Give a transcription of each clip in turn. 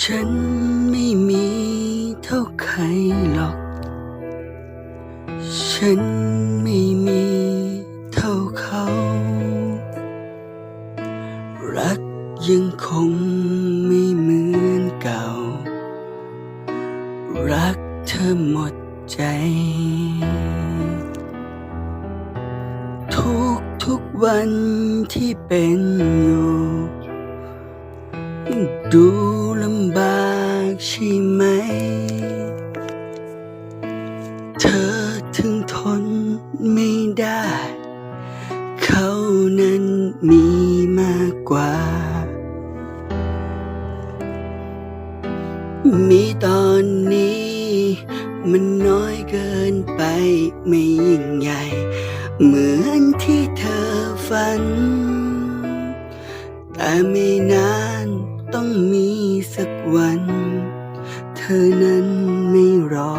ฉันไม่มีเท่าใครหรอก ฉันไม่มี ยังคงไม่เหมือนเก่า รักเธอหมดใจ ทุกทุกวันที่เป็นอยู่ ดูลำบากใช่ไหม เธอถึงทนไม่ได้ เขานั้นมี อยเกินไปไม่ยิ่งใหญ่ เหมือนที่เธอฝัน แต่ไม่นานต้องมีสักวัน เธอนั้นไม่รอ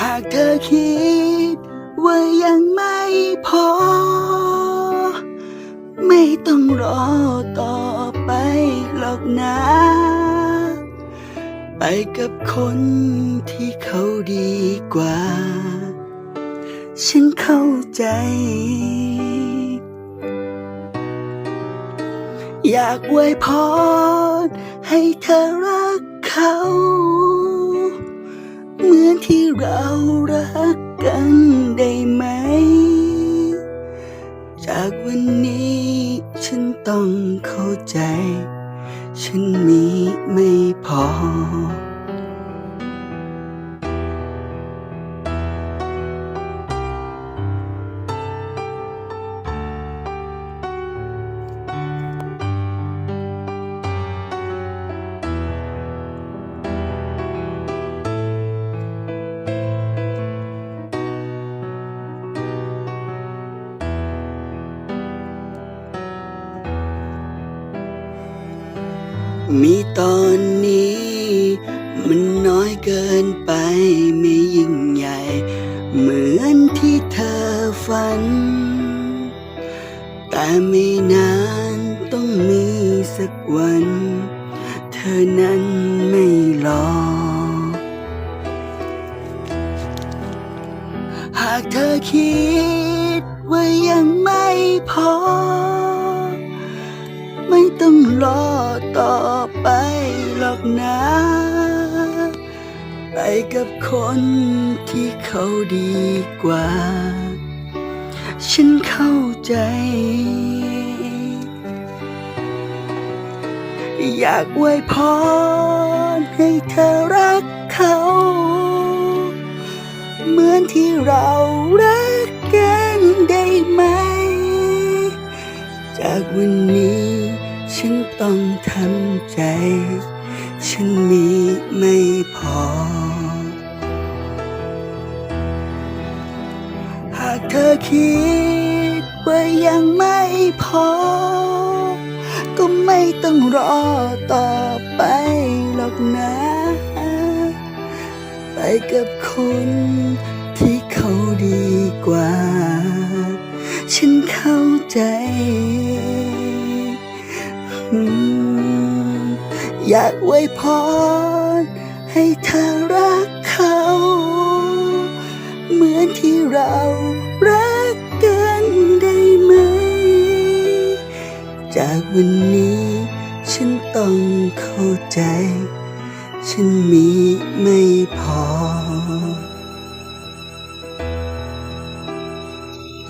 หากเธอคิดว่ายังไม่พอ ไม่ต้องรอต่อไปหรอกนะ ไปกับคนที่เขาดีกว่า ฉันเข้าใจ อยากไว้พรให้เธอรักเขา เหมือนที่เรารักกันได้ไหม จากวันนี้ฉันต้องเข้าใจ ฉันมีไม่พอ มีตอนนี้ มันน้อยเกินไปไม่ยิ่งใหญ่ เหมือนที่เธอฝัน แต่ไม่นานต้องมีสักวัน เธอนั้นไม่รอ หากเธอคิดว่ายังไม่พอ ต้องรอต่อไปหรอกนะ ไปกับคนที่เขาดีกว่า ฉันเข้าใจ อยากไว้พรให้เธอรักเขา เหมือนที่เรารักกันได้ไหม จากวันนี้ ฉันต้องทำใจ ฉันมีไม่พอ หากเธอคิดว่ายังไม่พอ ก็ไม่ต้องรอต่อไปหรอกนะ ไปกับคนที่เขาดีกว่า ฉันเข้าใจ อยากไว้พรให้เธอรักเขา เหมือนที่เรารักกันได้ไหม จากวันนี้ฉันต้องเข้าใจ ฉันมีไม่พอ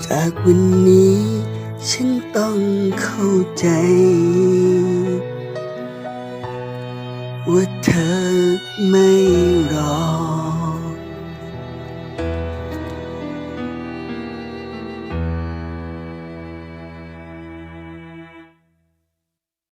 จากวันนี้ฉันต้องเข้าใจ